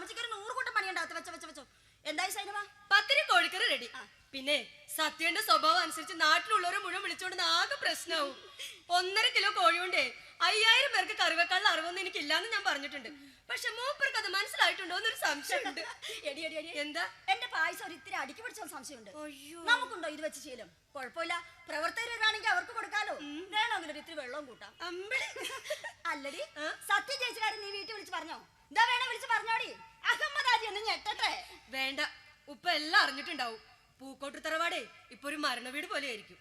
അമ്മച്ചിക്ക് ഒരു നൂറ് കൂട്ടം പണിയുണ്ടാവും വെച്ചോ വെച്ചോ വെച്ചോ. എന്തായി സൈനവ പത്തിരി കോഴിക്കറി റെഡി പിന്നെ സത്യന്റെ സ്വഭാവം അനുസരിച്ച് നാട്ടിലുള്ളവരെ മുഴുവൻ വിളിച്ചോണ്ട് ആകെ പ്രശ്നമാവും ഒന്നര കിലോ കോഴി കൊണ്ടേ അയ്യായിരം പേർക്ക് കറിവെക്കാനുള്ള അറിവൊന്നും എനിക്കില്ലാന്ന് ഞാൻ പറഞ്ഞിട്ടുണ്ട്. പക്ഷെ മൂപ്പർക്ക് അത് മനസ്സിലായിട്ടുണ്ടോ എന്നൊരു സംശയമുണ്ട്. എടി എടി എടി. എന്താ? എന്റെ പായസം ഒരു ഇത്തിരി അടുക്കി പിടിച്ച സംശയമുണ്ട്. നമുക്കുണ്ടോ ഇത് വെച്ച് ശീലം? കുഴപ്പമില്ല. പ്രവർത്തകരാണെങ്കിൽ അവർക്ക് കൊടുക്കാലോ. വേണമെങ്കിൽ ഒരു ഇത്തിരി വെള്ളവും കൂട്ടാം അല്ലടി സത്യം ചേച്ചിക്കാരൻ നീ വീട്ടിൽ വിളിച്ച് പറഞ്ഞോ? എന്താ വേണേ വിളിച്ച് പറഞ്ഞോടി. ഞെട്ടട്ടെ വേണ്ട. ഉപ്പ എല്ലാം അറിഞ്ഞിട്ടുണ്ടാവും. പൂക്കോട്ടു തറവാടേ ഇപ്പൊ ഒരു മരണ വീട് പോലെ ആയിരിക്കും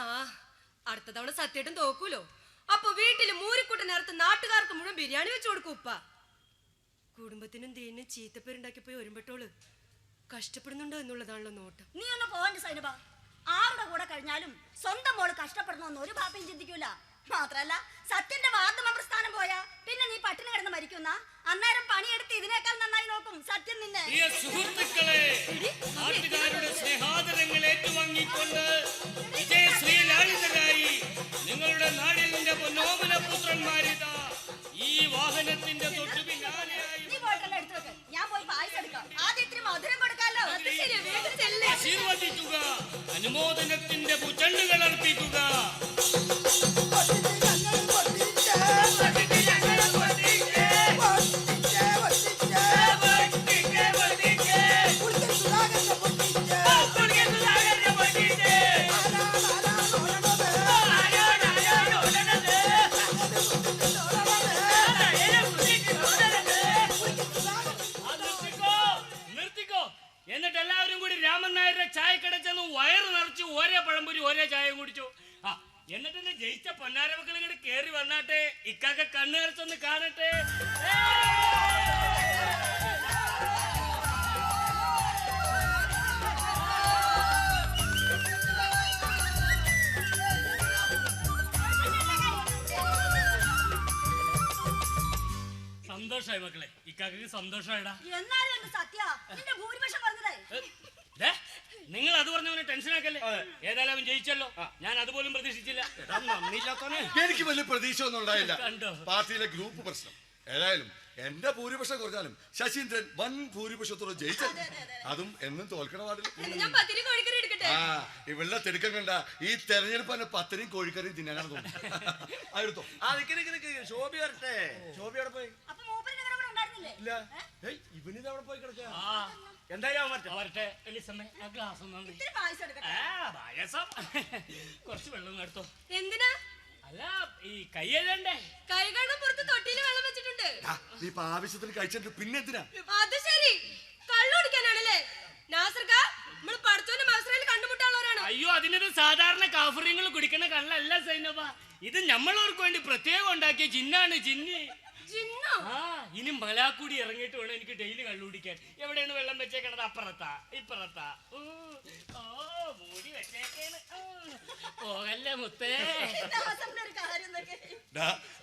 ആ അടുത്ത തവണ സത്യമായിട്ടും തോക്കൂലോ? അപ്പൊ വീട്ടിൽ മൂരിക്കുട്ടനകത്ത് നാട്ടുകാർക്ക് മുഴുവൻ ബിരിയാണി വെച്ചു കൊടുക്കും ഉപ്പ. കുടുംബത്തിനും തീനും ചീത്തപ്പേരുണ്ടാക്കി പോയി ഒരുമ്പെട്ടോൾ. കഷ്ടപ്പെടുന്നുണ്ടോ എന്നുള്ളതാണല്ലോ നോട്ടം. നീ ഒന്ന് പോവാൻ സൈനബ. ആരുടെ കൂടെ കഴിഞ്ഞാലും സ്വന്തം മോൾ കഷ്ടപ്പെടണമെന്ന് ഒരു പാപ്പയും ചിന്തിക്കൂല. മാത്രല്ല സത്യന്റെ വാർഡ് മെമ്പർ സ്ഥാനം പോയാ. പിന്നെ നീ പട്ടിണി കിടന്ന് മരിക്കുന്ന? അന്നേരം പണിയെടുത്ത് ഇതിനേക്കാൾ നന്നായി നോക്കും സത്യം നിന്നെ. പ്രിയ സുഹൃത്തുക്കളെ നാട്ടുകാരുടെ സ്നേഹാദരങ്ങൾ ഏറ്റുവാങ്ങിക്കൊണ്ട് വിജയശ്രീ ലാളിതരായി നിങ്ങളുടെ നാടിന്റെ പൊന്നോമന പുത്രന്മാരിതാ. ഈ വാഹനത്തിന്റെ തൊട്ടു പിന്നാലെയായി നീ എടുത്തു വെക്ക് ഞാൻ പോയി പായസം എടുക്കാം. ആദ്യം ഇത്തിരി മധുരം കൊടുക്കാലോ. അത് ശരിയാ വേഗം ചെല്ലേ. ആശീർവദിക്കുക. അനുമോദനത്തിന്റെ പുചണ്ടുകൾ അർപ്പിക്കുക. ഇക്കാക്ക കണ്ണു നിറച്ചൊന്ന് കാണട്ടെ. സന്തോഷായി മക്കളെ. ഇക്കാക്കക്ക് സന്തോഷമായിടാ. എന്നാലും സത്യ? ഭൂരിപക്ഷം പറഞ്ഞതേ ദേ, നിങ്ങൾ അത് പറഞ്ഞവനെ ടെൻഷൻ ആക്കല്ലേ? ഏതായാലും അവൻ ജയിച്ചല്ലോ. ഞാൻ അതുപോലും പ്രതീക്ഷിച്ചില്ല. എനിക്ക് വലിയ പ്രതീക്ഷ ഒന്നും ഉണ്ടായില്ല പാർട്ടിയിലെ ഗ്രൂപ്പ് പ്രശ്നം. ഏതായാലും എന്റെ ഭൂരിപക്ഷം കുറഞ്ഞാലും ശശീന്ദ്രൻ വൻ ഭൂരിപക്ഷത്തോടെ ജയിച്ച അതും എന്നും തോൽക്കണ പാടില്ല ആ ഇവളുടെ തിടുക്കം കണ്ട ഈ തെരഞ്ഞെടുപ്പ് തന്നെ പത്തരയും കോഴിക്കറിയും തിന്നാനാണ് തോന്നുന്നു ആ ശോഭി വരട്ടെ. ഷോബി അവിടെ പോയി അപ്പൊ മൂപ്പര് നിങ്ങളുടെ കൂടെ ഉണ്ടായിരുന്നില്ലേ ഇല്ല ഏയ് ഇവനിത് അവിടെ പോയി കിടക്കുക. എന്തായാലും അവൻ വരട്ടെ. വരട്ടെ. എലിസമ്മേ ആ ഗ്ലാസ് ഒന്നും പായസം കുറച്ച് വെള്ളം എടുത്തോ. എന്തിനാ? അല്ല ഈ കൈകളുടെ പുറത്ത് തൊട്ടിയിൽ വെള്ളം വെച്ചിട്ടുണ്ട്. ആ, നീ ഇപ്പൊ ആവശ്യത്തിന് കഴിച്ചിട്ട് പിന്നെ എന്തിനാ? അത് ശരി. കള്ളു കുടിക്കാനാണല്ലേ? നാസർക്ക നമ്മൾ പഠിച്ചോന്റെ കണ്ടുമുട്ടാനുള്ളവരാണ്. അയ്യോ അതിനൊരു സാധാരണ കാഫറിങ്ങൾ കുടിക്കണ കള്ളല്ല സൈനബ. ഇത് നമ്മളവർക്ക് വേണ്ടി പ്രത്യേകം ഉണ്ടാക്കിയ ജിന്നാണ് ജിന്ന്. ഇനി മലാക്കൂടി ഇറങ്ങിയിട്ട് വേണം എനിക്ക് ഡെയിലി കള്ളു കുടിക്കാൻ എവിടെയാണ് വെള്ളം വെച്ചേക്കണത്? അപ്പുറത്താ ഇപ്പുറത്താ. ഓ മൂടി വെച്ചേക്കാണ്. പോകല്ലേ മുത്തേ.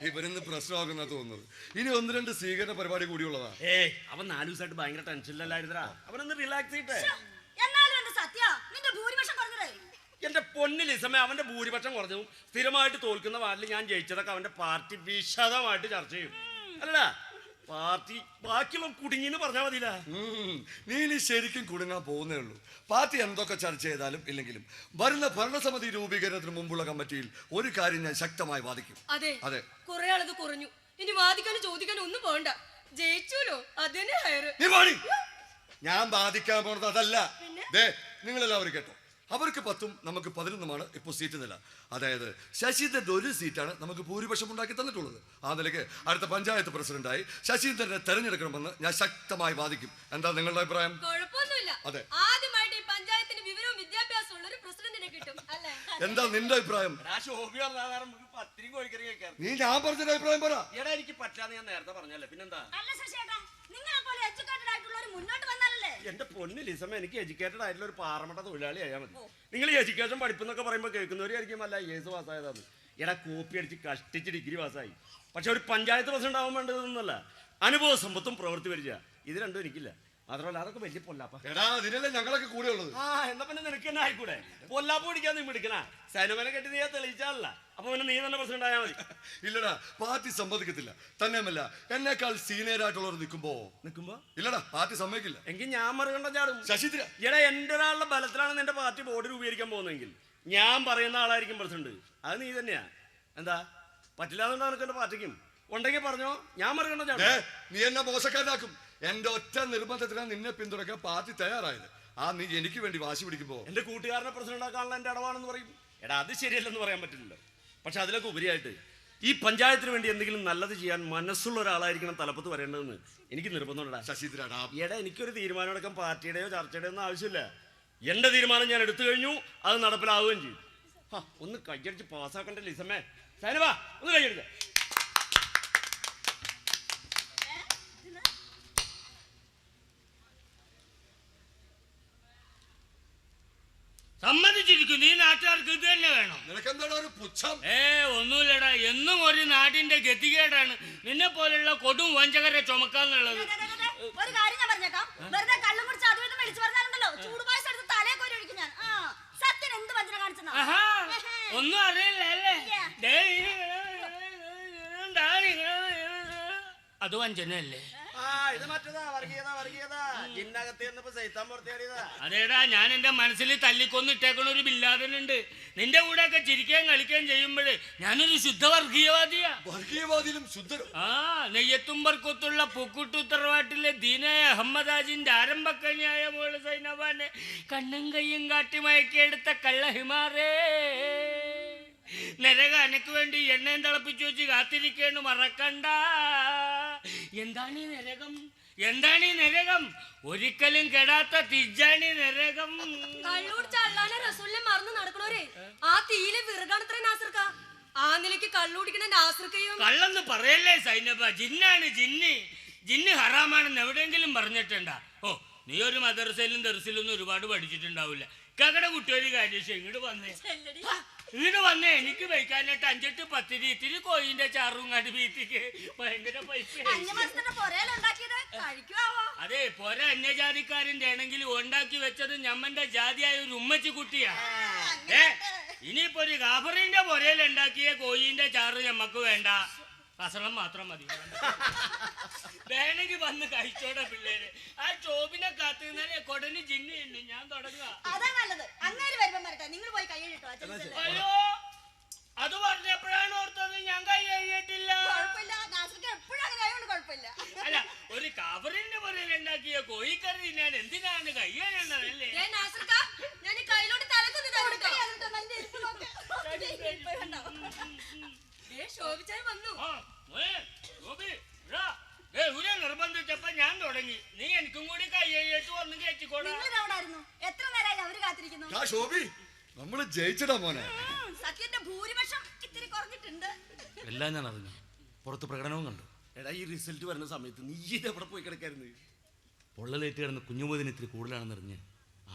ഇവരിന്ന് പ്രശ്നമാകുന്ന തോന്നുന്നത്. ഇനി ഒന്ന് രണ്ട് സ്വീകരണ പരിപാടി കൂടിയുള്ളതാ ഏയ് അവൻ നാല് ദിവസമായിട്ട് ഭയങ്കര ടെൻഷനിലല്ലായിരുന്നാ അവനൊന്ന് റിലാക്സ് ചെയ്യട്ടെ. എന്റെ പൊന്നിൽ സമയം അവന്റെ ഭൂരിപക്ഷം കുറഞ്ഞു. സ്ഥിരമായിട്ട് തോൽക്കുന്ന വാർഡിൽ ഞാൻ ജയിച്ചതൊക്കെ അവന്റെ പാർട്ടി വിശദമായിട്ട് ചർച്ച ചെയ്യും. അല്ലടാ പാർട്ടി ബാക്കിയുള്ള കുടുങ്ങിന്ന് പറഞ്ഞാൽ മതിയില്ല. നീ ഇനി ശരിക്കും കുടുങ്ങാൻ പോകുന്നേ ഉള്ളൂ. പാർട്ടി എന്തൊക്കെ ചർച്ച ചെയ്താലും ഇല്ലെങ്കിലും വരുന്ന ഭരണസമിതി രൂപീകരണത്തിന് മുമ്പുള്ള കമ്മിറ്റിയിൽ ഒരു കാര്യം ഞാൻ ശക്തമായി വാദിക്കും. അതെ അതെ. കുറെ ആളത് കുറഞ്ഞു. ഇനി വാദിക്കാനും ചോദിക്കാനും ഒന്നും പോകണ്ട. ജയിച്ചൂലോ? അതിനെ. ഞാൻ വാദിക്കാൻ പോണത് അതല്ല. ദേ നിങ്ങളെല്ലാവരും കേട്ടോ. അവർക്ക് പത്തും നമുക്ക് പതിനൊന്നുമാണ് ഇപ്പോൾ സീറ്റ് നില. അതായത് ശശീന്ദ്രന്റെ ഒരു സീറ്റാണ് നമുക്ക് ഭൂരിപക്ഷം ഉണ്ടാക്കി തന്നിട്ടുള്ളത്. ആ നിലയ്ക്ക് അടുത്ത പഞ്ചായത്ത് പ്രസിഡന്റായി ശശീന്ദ്രനെ തെരഞ്ഞെടുക്കണമെന്ന് ഞാൻ ശക്തമായി വാദിക്കും. എന്താ നിങ്ങളുടെ അഭിപ്രായം? അതെ. എന്താ നിന്റെ അഭിപ്രായം? നീ ഞാൻ പറഞ്ഞ അഭിപ്രായം പറ. എനിക്ക് പറ്റാന്ന് ഞാൻ നേരത്തെ പറഞ്ഞല്ലേ. പിന്നെന്താ? നിങ്ങളെ പോലെ എഡ്യൂക്കേറ്റഡ് ആയിട്ടുള്ളവർ മുന്നോട്ട് വന്നാലല്ലേ? എന്റെ പൊന്ന് ലിസമ്മ എനിക്ക് എഡ്യൂക്കേറ്റഡ് ആയിട്ടുള്ള ഒരു പാറമട്ട തൊഴിലാളി ആയാൽ മതി. നിങ്ങൾ ഈ എഡ്യൂക്കേഷൻ പഠിപ്പെന്നൊക്കെ പറയുമ്പോൾ കേൾക്കുന്നവരായിരിക്കും അല്ല ഏസ് പാസ്സായതാണ് എടാ കോപ്പി അടിച്ച് കഷ്ടിച്ച് ഡിഗ്രി പാസ്സായി. പക്ഷെ ഒരു പഞ്ചായത്ത് പ്രസിഡന്റ് ആവാൻ വേണ്ടതൊന്നുമല്ല അനുഭവ സമ്പത്തും പ്രവൃത്തി പരിചയ. ഇത് രണ്ടും എനിക്കില്ല. മാത്രമല്ല അതൊക്കെ വലിയ പൊല്ലാപ്പ. എടാ അതിനല്ലേ ഞങ്ങളൊക്കെ കൂടെ ഉള്ളത്? ആ എന്നാ പിന്നെ നിനക്ക് തന്നെ ആയിക്കൂടെ പൊല്ലാപ്പ് പിടിക്കാൻ നീ മിടുക്കണ സൈനമനെ കെട്ടി നീ തെളിയിച്ചാലല്ല അപ്പൊ പിന്നെ നീ തന്നെ പ്രസിഡന്റ് ആയാൽ മതി. ഇല്ലടാ പാർട്ടി സമ്മതിക്കത്തില്ല. തന്നെയുമല്ല എന്നേക്കാൾ സീനിയർ ആയിട്ടുള്ളവർ നിൽക്കുമ്പോ? നിൽക്കുമ്പോ? ഇല്ലടാ പാർട്ടി സമ്മതിക്കില്ല. എങ്കിൽ ഞാൻ മറുകണ്ട ചാടും. ശശിധര. എടാ എന്റെ ഒരാളുടെ ബലത്തിലാണ് നിന്റെ പാർട്ടി ബോർഡ് രൂപീകരിക്കാൻ പോകുന്നതെങ്കിൽ. ഞാൻ പറയുന്ന ആളായിരിക്കും പ്രസിഡന്റ്. അത് നീ തന്നെയാ. എന്താ? പറ്റില്ലാന്നുണ്ടോ നിനക്ക് എന്റെ പാർട്ടിക്കും? ഉണ്ടെങ്കിൽ പറഞ്ഞോ. ഞാൻ മറുകണ്ട ചാടും. നീ എന്നെ മോശക്കാരനാക്കും. എന്റെ ഒറ്റ നിർബന്ധത്തിനാണ് നിന്നെ പിന്തുണയ്ക്കാൻ പാർട്ടി തയ്യാറായത്. ആ നീ എനിക്ക് വേണ്ടി വാശി പിടിക്കുമ്പോ. എന്റെ കൂട്ടുകാരനെ പ്രസിഡന്റ് ആക്കാനുള്ള എന്റെ അടവാണെന്ന് പറയും. എടാ അത് ശരിയല്ലെന്ന് പറയാൻ പറ്റില്ലല്ലോ. പക്ഷെ അതിലൊക്കെ ഉപരിയായിട്ട് ഈ പഞ്ചായത്തിന് വേണ്ടി എന്തെങ്കിലും നല്ലത് ചെയ്യാൻ മനസ്സുള്ള ഒരാളായിരിക്കണം തലപ്പത്ത് വരേണ്ടതെന്ന് എനിക്ക് നിർബന്ധമുണ്ടാ ശശിധരാടാ എടാ എനിക്കൊരു തീരുമാനമെടുക്കാൻ പാർട്ടിയുടെയോ ചർച്ചയുടെയോ ഒന്നും ആവശ്യമില്ല. എന്റെ തീരുമാനം ഞാൻ എടുത്തു കഴിഞ്ഞു അത് നടപ്പിലാവുകയും ചെയ്യും. ഒന്ന് കൈയടിച്ച് പാസ്സാക്കണ്ട ലിസമ്മേ സൈനവാ ഒന്ന് കൈയടിച്ച സമ്മതിച്ചിരിക്കും നീ നാട്ടുകാർക്ക് ഇത് തന്നെ വേണം നിനക്കെന്താടാ ഒരു പുച്ഛം ഏ ഒന്നുമില്ലടാ എന്നും ഒരു നാടിന്റെ ഗതികേടാണ് നിന്നെ പോലെയുള്ള കൊടും വഞ്ചകരെ ചുമക്കാന്നുള്ളത് ഒരു കാര്യം ഞാൻ പറഞ്ഞേക്കാം വെറുതെ കള്ളും കുടിച്ച് അതും ഇതും വിളിച്ചു പറഞ്ഞാലുണ്ടല്ലോ ചൂടുപായസം എടുത്ത് തലേ കോരി ഒഴിക്കും ഞാൻ ആ സത്യൻ എന്ത് വഞ്ചന കാണിച്ചെന്നാ ആഹാ ഒന്നും അറിയില്ല അല്ലേ അത് വഞ്ചനയല്ലേ ആ ഇത് മറ്റതാ വർഗീയത വർഗീയത. ജിന്നകത്ത് ചെന്നപ്പോ സൈത്താൻ പുറത്തേടിയതാ അതേടാ ഞാൻ എന്റെ മനസ്സിൽ തല്ലിക്കൊന്നിട്ടേക്കണ ഒരു ബില്ലാതനുണ്ട് നിന്റെ കൂടെ ഒക്കെ ചിരിക്കുകയും കളിക്കുകയും ചെയ്യുമ്പോഴേ ഞാനൊരു ശുദ്ധവർഗീയവാദിയാ. വർഗീയവാദിയിലും ശുദ്ധരും. ആ നെയ്യത്തുമ്പർക്കൊത്തുള്ള പൂക്കുട്ടു ഉത്തരവാട്ടിലെ ദീനയ അഹമ്മദാജിന്റെ ആരംഭക്കനിയായ മോൾ സൈനബാനെ കണ്ണും കയ്യും കാട്ടി മയക്കിയെടുത്ത കള്ള ഹിമാറേ നരക അനക്ക് വേണ്ടി എണ്ണയും തിളപ്പിച്ചു വെച്ച് കാത്തിരിക്കേണ്ടു മറക്കണ്ട. എന്താണ് ഈ നരകം? എന്താണ് ഈ നരകം? ഒരിക്കലും കെടാത്ത തിജാണി നരകം. കള്ളൂർ ചള്ളാനെ റസൂലിനെ മറന്നു നടക്കണോരെ ആ തീയിലെ വിറകാണത്ര നാസർക്ക. ആ നിലയ്ക്ക് കള്ളുടിക്കണ നാസർക്കയും കള്ളെന്ന് പറയല്ലേ സൈനബ? ജിന്നാണ് ജിന്ന്. ജിന്ന് ഹറാമാണെന്ന് എവിടെയെങ്കിലും പറഞ്ഞിട്ടുണ്ടാ? ഓ നീ ഒരു മദർസയിലും ദർസിലൊന്നും ഒരുപാട് പഠിച്ചിട്ടുണ്ടാവില്ല. കകട കുട്ടിയൊരു കാര്യം ഇങ്ങോട്ട് വന്നേ. ഇങ്ങോട്ട് വന്നേ എനിക്ക് വയ്ക്കാനായിട്ട് അഞ്ചെട്ട് പത്തിരി ഇത്തിരി കോയിന്റെ ചാറും കണ്ട് വീട്ടിക്ക്. ഭയങ്കര പൈസ. അതെ പൊര അന്യജാതിക്കാരന്റെ ആണെങ്കിൽ ഉണ്ടാക്കി വെച്ചത് ഞമ്മന്റെ ജാതിയായ ഒരു ഉമ്മച്ചി കുട്ടിയാ. ഏ ഇനിയിപ്പോ ഒരു ഗാഫറിന്റെ പൊരയിൽ ഉണ്ടാക്കിയ കോയിന്റെ ചാറ് ഞമ്മക്ക് വേണ്ട. കസളം മാത്രം മതി. വേണമെങ്കിൽ വന്ന് കഴിച്ചോടെ പിള്ളേര്. ആ ചോബിനെ കാത്തു നിന്നാലേ കൊടന് ജിന്നുണ്ട് ഞാൻ തുടങ്ങുക. അതാ നല്ലത്. അങ്ങേര് വരുമ്പം വരട്ടെ. നിങ്ങൾ പോയി അയ്യോ അത് പറഞ്ഞപ്പോഴാണ് ഓർത്തത്. ഞാൻ കൈ കഴിയിട്ടില്ല കുഴപ്പമില്ല. നാസർക്ക് എപ്പോഴും അങ്ങനെ ആയതുകൊണ്ട് കുഴപ്പമില്ല. അല്ല ഒരു കവറിന്റെ പൊരയിൽ ഉണ്ടാക്കിയ കോഴിക്കറി ഞാൻ എന്തിനാണ് കൈ കഴിയണതല്ലേ ഏ ഞാൻ ഈ കയ്യിലോട്ട് തലക്കൊന്ന് തരട്ടോ. ശോഭിച്ചാൽ വന്നു. ആ, ഞാൻ തുടങ്ങി. നീ എനിക്കും കൂടി കൈ കഴിയിട്ട് വന്ന് കയറ്റിക്കോടാ. നിങ്ങൾ എവിടെ ആയിരുന്നു? എത്ര നേരമായി അവർ കാത്തിരിക്കുന്നു? ആ ശോഭി നമ്മൾ ജയിച്ചിടാ മോനെ. ഉം, സത്യന്റെ ഭൂരിപക്ഷം ഇത്തിരി കുറഞ്ഞിട്ടുണ്ട്. എല്ലാം ഞാൻ അറിഞ്ഞു. പുറത്ത് പ്രകടനവും കണ്ടു. എടാ ഈ റിസൾട്ട് വരുന്ന സമയത്ത് നീ ഇത് എവിടെ പോയി കിടക്കായിരുന്നു? പൊള്ളലേറ്റ് കിടന്ന് കുഞ്ഞുമോദിന് ഇത്തിരി കൂടുതലാണെന്നറിഞ്ഞ്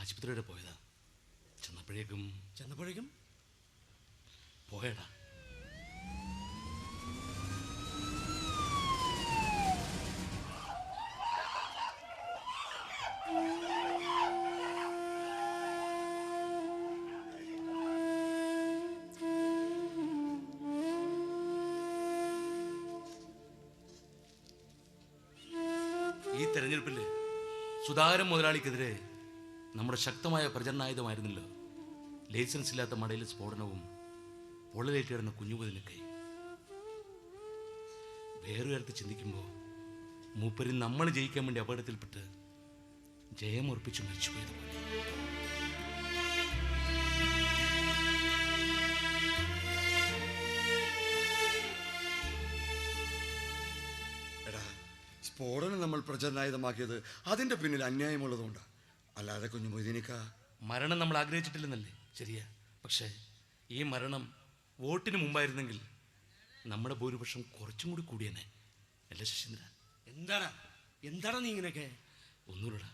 ആശുപത്രി വരെ പോയതാ. ചെന്നപ്പോഴേക്കും ചെന്നപ്പോഴേക്കും? പോയടാ. സുധാകരൻ മുതലാളിക്കെതിരെ നമ്മുടെ ശക്തമായ പ്രചരണായുധമായിരുന്നല്ലോ. ലൈസൻസ് ഇല്ലാത്ത മടയിലെ സ്ഫോടനവും പൊള്ളലേറ്റ് കിടന്ന കുഞ്ഞുമുതലിനൊക്കെ വേറെ തരത്തിൽ ചിന്തിക്കുമ്പോൾ മൂപ്പര് നമ്മൾ ജയിക്കാൻ വേണ്ടി അപകടത്തിൽപ്പെട്ട് ജയമുറപ്പിച്ച് മരിച്ചുപോയതുപോലെ. സ്ഫോടനം നമ്മൾ പ്രചരണായുധമാക്കിയത് അതിന്റെ പിന്നിൽ അന്യായമുള്ളതുകൊണ്ട്. അല്ലാതെ കുഞ്ഞു മൊയ്തീനിക്ക. മരണം നമ്മൾ ആഗ്രഹിച്ചിട്ടില്ലെന്നല്ലേ? ശരിയാ. പക്ഷേ ഈ മരണം വോട്ടിന് മുമ്പായിരുന്നെങ്കിൽ നമ്മുടെ ഭൂരിപക്ഷം കുറച്ചും കൂടി കൂടിയനെ അല്ലേ ശശീന്ദ്ര? എന്താടാ? എന്താടാ നീ ഇങ്ങനെയൊക്കെ? ഒന്നുകൂടാ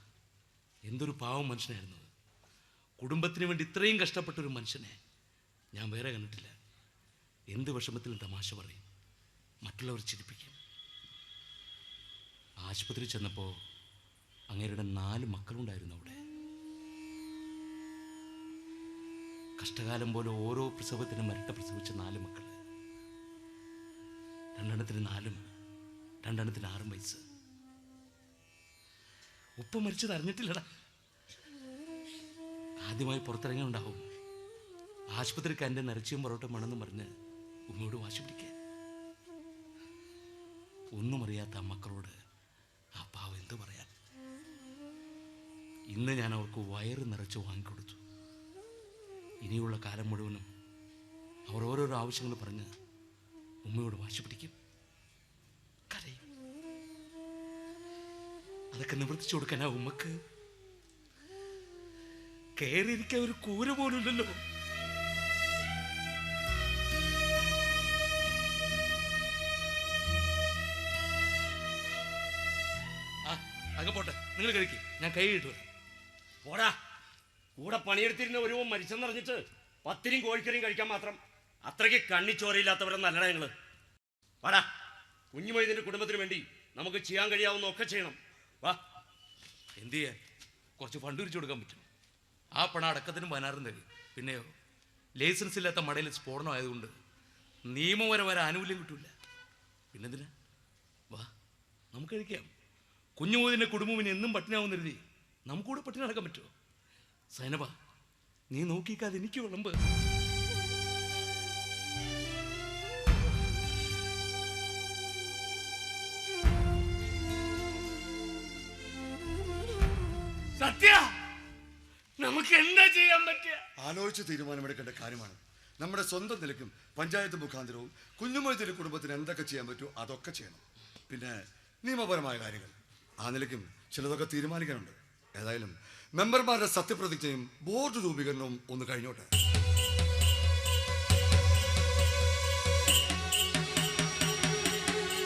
എന്തൊരു പാവം മനുഷ്യനായിരുന്നു. കുടുംബത്തിന് വേണ്ടി ഇത്രയും കഷ്ടപ്പെട്ട ഒരു മനുഷ്യനെ ഞാൻ വേറെ കണ്ടിട്ടില്ല. എന്ത് വിഷമത്തിലും തമാശ പറയും. മറ്റുള്ളവർ ചിരിപ്പിക്കും. ആശുപത്രി ചെന്നപ്പോൾ അങ്ങേരുടെ നാല് മക്കളുണ്ടായിരുന്നു അവിടെ. കഷ്ടകാലം പോലെ ഓരോ പ്രസവത്തിനും മരട്ട പ്രസവിച്ച നാല് മക്കൾ രണ്ടെണ്ണത്തിന് നാലും രണ്ടെണ്ണത്തിന് ആറും വയസ്സ്. ഉപ്പ മരിച്ചത് അറിഞ്ഞിട്ടില്ലടാ. ആദ്യമായി പുറത്തിറങ്ങി ഉണ്ടാവും ആശുപത്രിക്ക് എന്റെ നിറച്ചിയും പൊറോട്ടം വേണമെന്ന് പറഞ്ഞ് ഉമ്മയോട് വാശി പിടിക്കാൻ. ഒന്നും അറിയാത്ത മക്കളോട് ആ പാവം എന്ത് പറയാൻ? ഇന്ന് ഞാൻ അവർക്ക് വയറ് നിറച്ച് വാങ്ങിക്കൊടുത്തു. ഇനിയുള്ള കാലം മുഴുവനും അവർ ഓരോരോ ആവശ്യങ്ങൾ പറഞ്ഞ് ഉമ്മയോട് വാശി പിടിക്കും. കരയും. അതൊക്കെ നിവർത്തിച്ചു കൊടുക്കാനാ ഉമ്മക്ക് കയറിയിരിക്കാൻ ഒരു കൂര പോലുമില്ലല്ലോ. അങ്ങ് പോട്ടെ നിങ്ങൾ കഴിക്ക്. ഞാൻ കൈ ഇട്ടു വരാം. പോടാ. കൂടെ പണിയെടുത്തിരുന്ന ഒരു മരിച്ചെന്നറിഞ്ഞിട്ട് പത്തിരിയും കോഴിക്കറിയും കഴിക്കാൻ മാത്രം അത്രയ്ക്ക് കണ്ണിച്ചോരയില്ലാത്തവരെന്നല്ലടാ ഞങ്ങൾ. വാടാ. കുഞ്ഞുമൊയ്തിന്റെ കുടുംബത്തിന് വേണ്ടി നമുക്ക് ചെയ്യാൻ കഴിയാവുന്ന ഒക്കെ ചെയ്യണം. വാ. എന്ത് ചെയ്യാൻ? കുറച്ച് ഫണ്ട് പിരിച്ചു കൊടുക്കാൻ പറ്റും. ആ പണം അടക്കത്തിനും പതിനാറും തരും. പിന്നെയോ ലൈസൻസ് ഇല്ലാത്ത മടയിൽ സ്ഫോടനം ആയതുകൊണ്ട് നിയമപരമായ ആനുകൂല്യം കിട്ടൂല. പിന്നെന്തിനാ? വാ നമുക്ക് കഴിക്കാം. കുഞ്ഞുമോതിന്റെ കുടുംബം ഇനി എന്നും പട്ടിണിയാവും കരുതി. നമുക്കൂടെ പട്ടിണി നടക്കാൻ പറ്റുമോ? സൈനബ നീ നോക്കിക്കാതെ എനിക്ക് വിളമ്പ്. സത്യ നമുക്ക് എന്താ ചെയ്യാൻ പറ്റുക? ആലോചിച്ച് തീരുമാനമെടുക്കേണ്ട കാര്യമാണ്. നമ്മുടെ സ്വന്തം നിലയ്ക്കും പഞ്ചായത്ത് മുഖാന്തരവും കുഞ്ഞുമൊയ്ത്തിന്റെ കുടുംബത്തിന് എന്തൊക്കെ ചെയ്യാൻ പറ്റുമോ അതൊക്കെ ചെയ്യണം. പിന്നെ നിയമപരമായ കാര്യങ്ങൾ. ആ നിലയ്ക്കും ചിലതൊക്കെ തീരുമാനിക്കാനുണ്ട്. ഏതായാലും മെമ്പർമാരുടെ സത്യപ്രതിജ്ഞയും ബോർഡ് രൂപീകരണവും ഒന്ന് കഴിഞ്ഞോട്ടെ.